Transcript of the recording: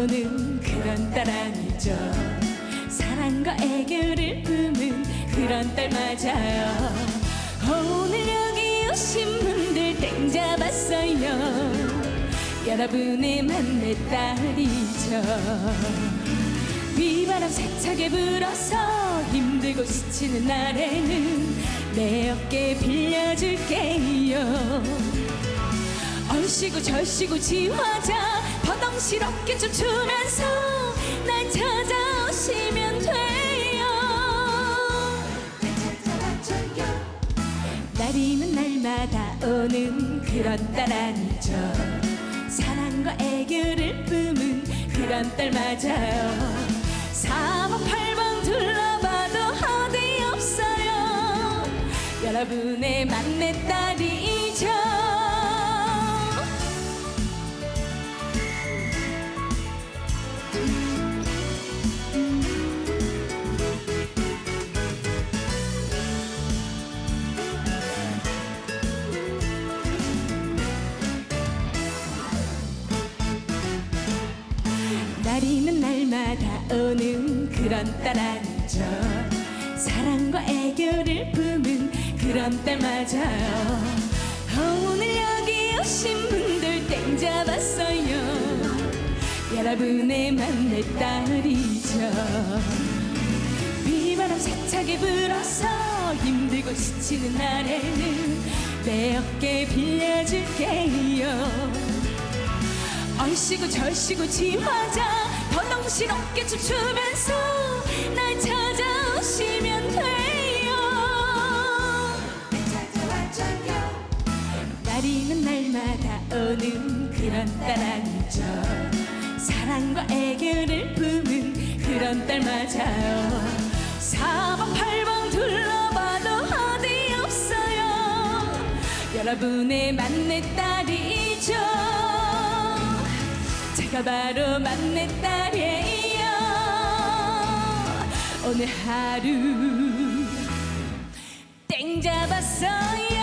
오는 그런 딸 아니죠. 사랑과 애교를 품은 그런 딸 맞아요. 오늘 여기 오신 분들 땡 잡았어요. 여러분의 만내 딸이죠. 비바람 세차게 불어서 힘들고 지치는 날에는 내 어깨 빌려줄게요. 얼씨구 절씨구 지화자 버덩실 어깨 좀 추면서 날 찾아오시면 돼요. 날이면 날마다 오는 그런 딸 아니죠. 사랑과 애교를 품은 그런 딸 맞아요. 사방 팔방 둘러봐도 어디 없어요. 여러분의 만내 딸이죠 날이면 날마다 오는 그런 딸 아니죠 사랑과 애교를 품은 그런 딸 맞아요 오늘 여기 오신 분들 땡 잡았어요. 여러분의 만내 딸이죠. 비바람 세차게 불어서 힘들고 지치는 날에는 내 어깨 빌려줄게요. 얼씨구 절씨구 지화자 어깨 춤추면서 날 찾아오시면 돼요. 날이면 날마다 오는 그런 딸 아니죠. 사랑과 애교를 품은 그런 딸 맞아요. 사방팔방 둘러봐도 어디 없어요. 여러분의 만내 딸이죠 제가 바로 만내 딸이에요. 오늘 하루 땡 잡았어요